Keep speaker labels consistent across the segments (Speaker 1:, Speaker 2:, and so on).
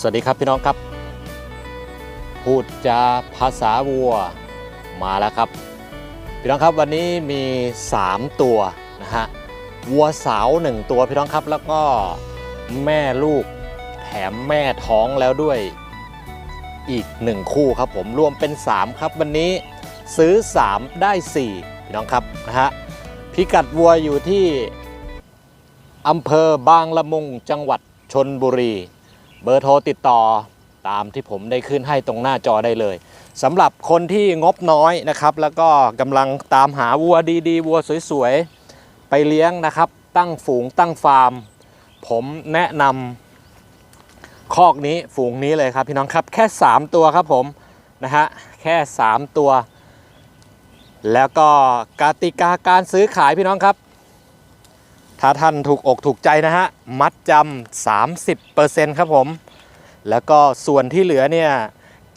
Speaker 1: สวัสดีครับพี่น้องครับ พูดจาภาษาวัวมาแล้วครับ พี่น้องครับวันนี้มี 3 ตัวนะฮะวัวสาว 1 ตัวพี่น้องครับแล้วก็แม่ลูกแถมแม่ท้องแล้วด้วยอีก 1 คู่ครับผมรวมเป็น 3 ครับวันนี้ซื้อ 3 ได้ 4 พี่น้องครับนะฮะพิกัดวัวอยู่ที่อำเภอบางละมุงจังหวัดชนบุรี เบอร์โทรติดต่อตามที่ผมได้ขึ้นให้ตรงหน้าจอได้เลยสำหรับคนที่งบน้อยนะครับ แล้วก็กำลังตามหาวัวดีๆ วัวสวยๆ ไปเลี้ยงนะครับ ตั้งฝูงตั้งฟาร์ม ผมแนะนำคอกนี้ฝูงนี้เลยครับพี่น้องครับแค่ 3 ตัวครับผมนะฮะแค่ 3 ตัว แล้วก็กติกาการซื้อขายพี่น้องครับ ถ้าท่านถูกอกถูกใจนะฮะ มัดจำ30%ครับผม แล้วก็ส่วนที่เหลือเนี่ย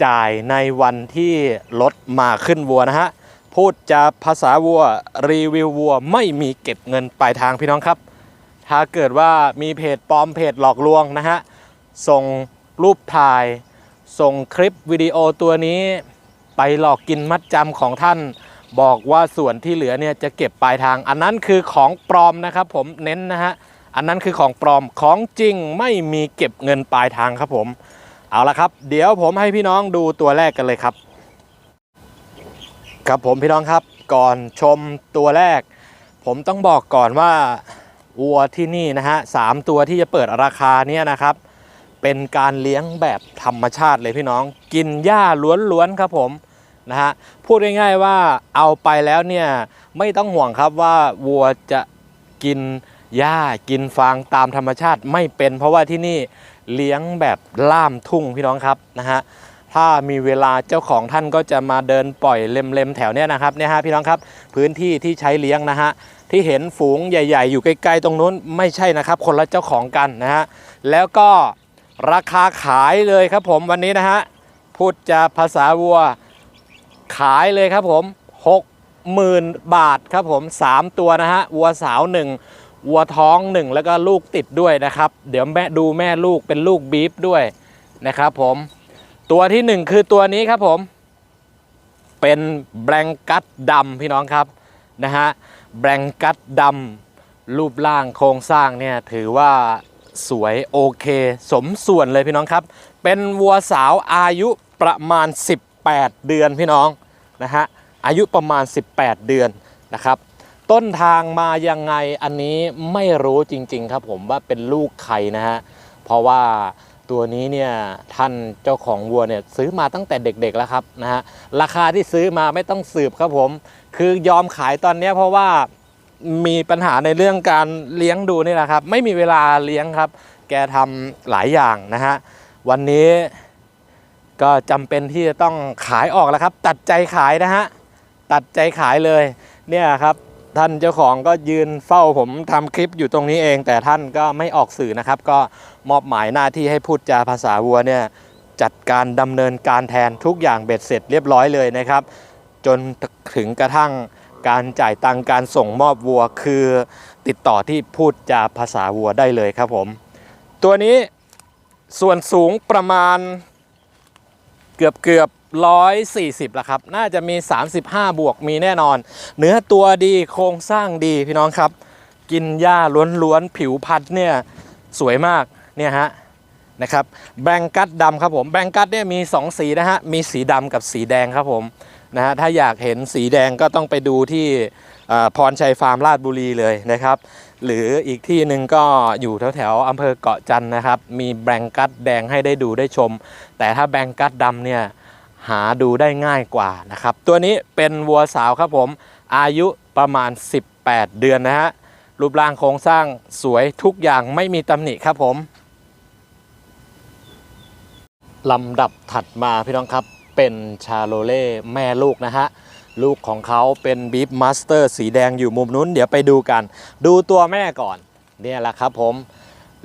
Speaker 1: จ่ายในวันที่รถมาขึ้นวัวนะฮะ พูดจะภาษาวัวรีวิววัวไม่มีเก็บเงินปลายทางพี่น้องครับ ถ้าเกิดว่ามีเพจปลอมเพจหลอกลวงนะฮะ ส่งรูปถ่าย ส่งคลิปวิดีโอตัวนี้ ไปหลอกกินมัดจำของท่าน บอกว่าส่วนที่เหลือเนี่ยจะเก็บปลายทาง อันนั้นคือของปลอมนะครับ ผมเน้นนะฮะอันนั้นคือของปลอมของจริงไม่มีเก็บเงินปลายทางครับผม เอาละครับ เดี๋ยวผมให้พี่น้องดูตัวแรกกันเลยครับ ครับผมพี่น้องครับ ก่อนชมตัวแรก ผมต้องบอกก่อนว่าวัวที่นี่นะฮะสามตัวที่จะเปิดราคาเนี่ยนะครับ เป็นการเลี้ยงแบบธรรมชาติเลยพี่น้อง กินหญ้าล้วนๆครับผม นะฮะพูดง่ายๆว่าเอาไปแล้วเนี่ยไม่ต้องห่วงครับว่าวัวจะกินหญ้ากินฟางตามธรรมชาติไม่เป็น เพราะว่าที่นี่เลี้ยงแบบล่ามทุ่งพี่น้องครับนะฮะถ้ามีเวลาเจ้าของท่านก็จะมาเดินปล่อยเล็มๆแถวเนี้ยนะครับเนี่ยฮะพี่น้องครับพื้นที่ที่ใช้เลี้ยงนะฮะที่เห็นฝูงใหญ่ๆ อยู่ใกล้ๆตรงนู้นไม่ใช่นะครับ คนละเจ้าของกันนะฮะแล้วก็ราคาขายเลยครับผมวันนี้นะฮะพูดจะภาษาวัว ขายเลยครับผม 60,000 บาทครับผม 3 ตัวนะฮะ วัวสาว 1 วัวท้อง 1 แล้วก็ลูกติดด้วยนะครับ เดี๋ยวแม่ดูแม่ลูกเป็นลูกบีฟด้วยนะครับผม ตัวที่ 1 คือตัวนี้ครับผม เป็นแบงกัตดำพี่น้องครับนะฮะ แบงกัตดำรูปร่างโครงสร้างเนี่ยถือว่าสวยโอเค สมส่วนเลยพี่น้องครับ เป็นวัวสาวอายุประมาณ 18 เดือนพี่น้องนะฮะอายุประมาณ 18 เดือนนะครับ ต้นทางมายังไงอันนี้ไม่รู้จริงๆครับผมว่าเป็นลูกใครนะฮะเพราะว่าตัวนี้เนี่ยท่านเจ้าของวัวเนี่ยซื้อมาตั้งแต่เด็กๆแล้วครับนะฮะราคาที่ซื้อมาไม่ต้องสืบครับผม คือยอมขายตอนนี้เพราะว่ามีปัญหาในเรื่องการเลี้ยงดูนี่แหละครับ ไม่มีเวลาเลี้ยงครับ แกทำหลายอย่างนะฮะวันนี้ ก็จำเป็นที่จะต้องขายออกแล้วครับ ตัดใจขายนะฮะตัดใจขายเลยเนี่ยครับท่านเจ้าของก็ยืนเฝ้าผมทำคลิปอยู่ตรงนี้เอง แต่ท่านก็ไม่ออกสื่อนะครับ ก็มอบหมายหน้าที่ให้พูดจาภาษาวัวเนี่ยจัดการดำเนินการแทนทุกอย่างเบ็ดเสร็จเรียบร้อยเลยนะครับ จนถึงกระทั่งการจ่ายตังการส่งมอบวัวคือติดต่อที่พูดจาภาษาวัวได้เลยครับผม ตัวนี้ส่วนสูงประมาณ เกือบเกือบร้อยสี่สิบละครับ น่าจะมี 35 บวกมีแน่นอน เนื้อตัวดีโครงสร้างดีพี่น้องครับ กินหญ้าล้วนๆ ผิวพัดเนี่ยสวยมากเนี่ยฮะนะครับแบงกัดดำครับผมแบงกัดเนี่ยมี 2 สีนะฮะมีสีดำกับสีแดงครับผม นะฮะถ้าอยากเห็นสีแดงก็ต้องไปดูที่พรชัยฟาร์มราชบุรีเลยนะครับ หรืออีกที่หนึ่งก็อยู่แถวแถวอำเภอเกาะจันนะครับ มีแบงกัดแดงให้ได้ดูได้ชม แต่ถ้าแบงกัดดำเนี่ยหาดูได้ง่ายกว่านะครับ ตัวนี้เป็นวัวสาวครับผมอายุประมาณ 18 เดือนนะฮะรูปร่างโครงสร้างสวยทุกอย่างไม่มีตำหนิครับผมลำดับถัดมาพี่น้องครับ เป็นชาโลเล่แม่ลูกนะฮะ ลูกของเขาเป็นบีฟมาสเตอร์สีแดงอยู่มุมนู้น เดี๋ยวไปดูกัน ดูตัวแม่ก่อน เนี่ยแหละครับผม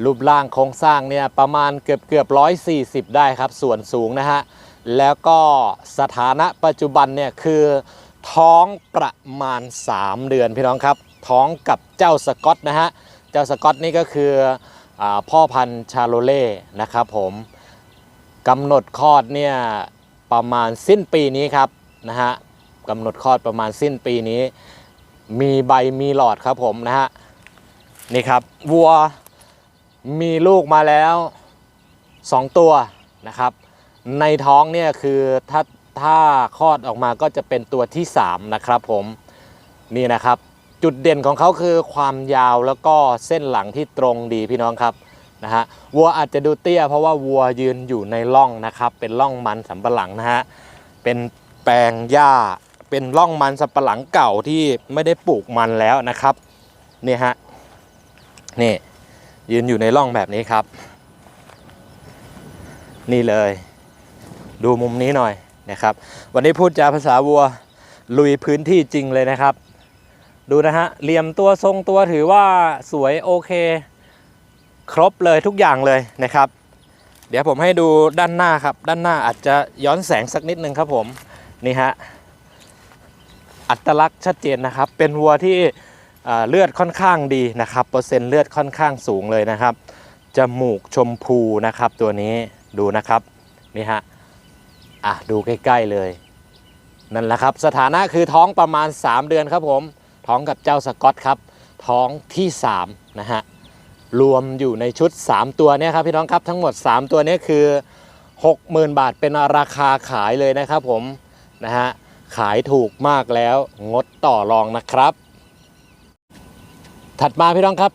Speaker 1: รูปร่างโครงสร้างเนี่ยประมาณเกือบเกือบร้อยสี่สิบได้ครับ ส่วนสูงนะฮะ แล้วก็สถานะปัจจุบันเนี่ยคือท้องประมาณ 3 เดือนพี่น้องครับ ท้องกับเจ้าสกอตนะฮะ เจ้าสกอตนี่ก็คืออพ่อพันธุ์ชาโลเล่นะครับผมกำหนดคลอดเนี่ย ประมาณสิ้นปีนี้ครับนะฮะกำหนดคลอดประมาณสิ้นปีนี้ มีใบมีหลอดครับผมนะฮะนี่ครับวัวมีลูกมาแล้ว 2 ตัวนะครับ ในท้องเนี่ยคือถ้าถ้าคลอดออกมาก็จะเป็นตัวที่ 3 นะครับผมนี่นะครับ จุดเด่นของเขาคือความยาวแล้วก็เส้นหลังที่ตรงดีพี่น้องครับ นะฮะวัวอาจจะดูเตี้ย เพราะว่าวัวยืนอยู่ในร่องนะครับ เป็นร่องมันสำปะหลังนะฮะเป็นแปลงหญ้า เป็นร่องมันสำปะหลังเก่าที่ไม่ได้ปลูกมันแล้วนะครับนี่ฮะนี่ยืนอยู่ในร่องแบบนี้ครับ นี่เลย ดูมุมนี้หน่อยนะครับ วันนี้พูดจาภาษาวัวลุยพื้นที่จริงเลยนะครับ ดูนะฮะเหลี่ยมตัวทรงตัวถือว่าสวยโอเค ครบเลยทุกอย่างเลยนะครับ เดี๋ยวผมให้ดูด้านหน้าครับ ด้านหน้าอาจจะย้อนแสงสักนิดนึงครับผมนี่ฮะอัตลักษณ์ชัดเจนนะครับ เป็นวัวที่เลือดค่อนข้างดีนะครับเปอร์เซ็นต์เลือดค่อนข้างสูงเลยนะครับจมูกชมพูนะครับ ตัวนี้ดูนะครับนี่ฮะอะดูใกล้ ๆเลย นั่นแหละครับ สถานะคือท้องประมาณ 3 เดือนครับผม ท้องกับเจ้าสกอตครับ ท้องที่ 3 นะฮะ รวมอยู่ในชุด 3 ตัวเนี่ยครับพี่น้องครับทั้งหมด 3 ตัวนี้คือ 60,000 บาทเป็นราคาขายเลยนะครับผมนะฮะขายถูกมากแล้วงดต่อรองนะครับ ถัดมาพี่น้องครับ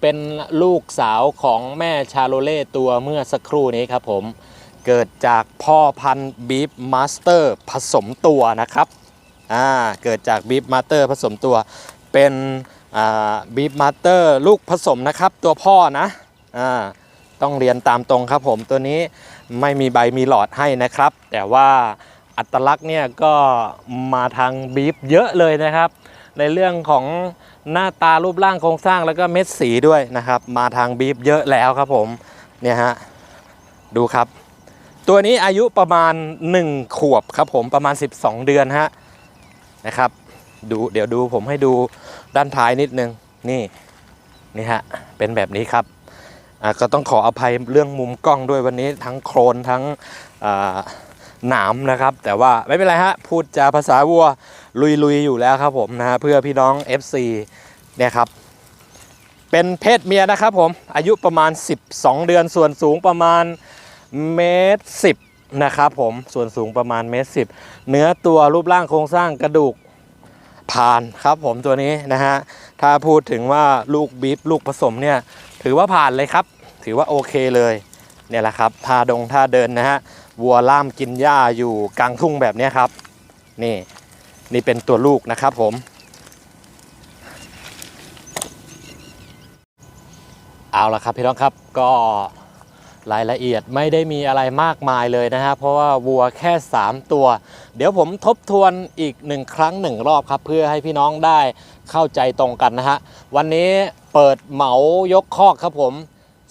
Speaker 1: เป็นลูกสาวของแม่ชาโลเล่ตัวเมื่อสักครู่นี้ครับผมเกิดจากพ่อพันธุ์บีฟมาสเตอร์ผสมตัวนะครับอ่าเกิดจากบีฟมาสเตอร์ผสมตัวเป็น บีฟมาสเตอร์ลูกผสมนะครับ ตัวพ่อนะอต้องเรียนตามตรงครับผมตัวนี้ไม่มีใบมีหลอดให้นะครับ แต่ว่าอัตลักษณ์เนี่ยก็มาทางบีฟเยอะเลยนะครับ ในเรื่องของหน้าตารูปร่างโครงสร้างแล้วก็เม็ดสีด้วยนะครับ มาทางบีฟเยอะแล้วครับผมเนี่ยฮะดูครับ ตัวนี้อายุประมาณ 1 ขวบครับผมประมาณ 12 เดือนฮะนะครับ ดูเดี๋ยวดูผมให้ดูด้านท้ายนิดนึง นี่นี่ฮะเป็นแบบนี้ครับอ่าก็ต้องขออภัยเรื่องมุมกล้องด้วยวันนี้ทั้งโครนทั้งอ่าหนามนะครับ แต่ว่าไม่เป็นไรฮะพูดจาภาษาวัวลุยๆอยู่แล้วครับผมนะฮะเพื่อพี่น้อง FC เนี่ยครับเป็นเพศเมียนะครับผมอายุประมาณ 12 เดือนส่วนสูงประมาณเมตรสิบนะครับผมส่วนสูงประมาณเมตรสิบเนื้อตัวรูปร่างโครงสร้างกระดูก ผ่านครับผมตัวนี้นะฮะ ถ้าพูดถึงว่าลูกบีฟลูกผสมเนี่ย ถือว่าผ่านเลยครับ ถือว่าโอเคเลยเนี่ยแหละครับท่าดงท่าเดินนะฮะ วัวล่ามกินหญ้าอยู่กลางทุ่งแบบนี้ครับ นี่นี่เป็นตัวลูกนะครับผม เอาละครับพี่น้องครับก็รายละเอียดไม่ได้มีอะไรมากมายเลยนะฮะ เพราะว่าวัวแค่ 3 ตัว เดี๋ยวผมทบทวนอีกหนึ่งครั้งหนึ่งรอบครับ เพื่อให้พี่น้องได้เข้าใจตรงกันนะฮะ วันนี้เปิดเหมายกคอกครับผม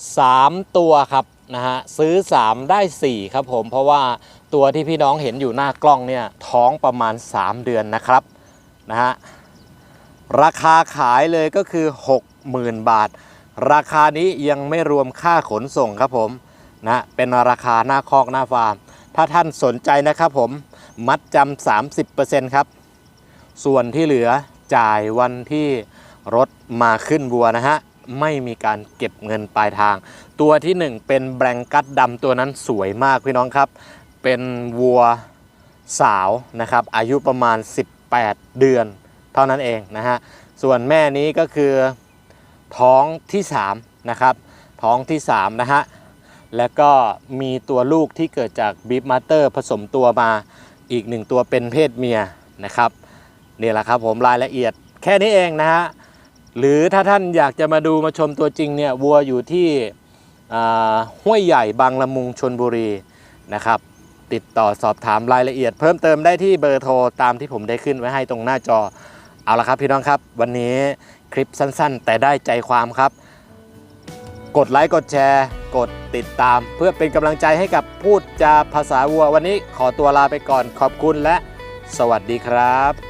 Speaker 1: 3 ตัวครับนะฮะซื้อ 3 ได้ 4 ครับผมเพราะว่าตัวที่พี่น้องเห็นอยู่หน้ากล้องเนี่ยท้องประมาณ 3 เดือนนะครับนะฮะราคาขายเลยก็คือ 60,000 บาท ราคานี้ยังไม่รวมค่าขนส่งครับผมนะเป็นราคาหน้าคอกหน้าฟาร์ม ถ้าท่านสนใจนะครับผม มัดจำ30%ครับ ส่วนที่เหลือจ่ายวันที่รถมาขึ้นวัวนะฮะ ไม่มีการเก็บเงินปลายทาง ตัวที่ 1 เป็นแบงกัดดำตัวนั้นสวยมากพี่น้องครับ เป็นวัวสาวนะครับ อายุประมาณ 18 เดือนเท่านั้นเองนะฮะ ส่วนแม่นี้ก็คือท้องที่3นะครับ ท้องที่3นะฮะ แล้วก็มีตัวลูกที่เกิดจากบีฟมาเตอร์ผสมตัวมา อีกหนึ่งตัวเป็นเพศเมียนะครับนี่แหละครับผมรายละเอียดแค่นี้เองนะฮะหรือถ้าท่านอยากจะมาดูมาชมตัวจริงเนี่ยวัวอยู่ที่ห้วยใหญ่บางละมุงชนบุรีนะครับติดต่อสอบถามรายละเอียด เพิ่มเติมได้ที่เบอร์โทรตามที่ผมได้ขึ้นไว้ให้ตรงหน้าจอเอาละครับพี่น้องครับ วันนี้คลิปสั้น ๆ แต่ได้ใจความครับ กดไลค์กดแชร์ กดติดตาม เพื่อเป็นกำลังใจให้กับพูดจาภาษาวัว วันนี้ขอตัวลาไปก่อนขอบคุณและสวัสดีครับ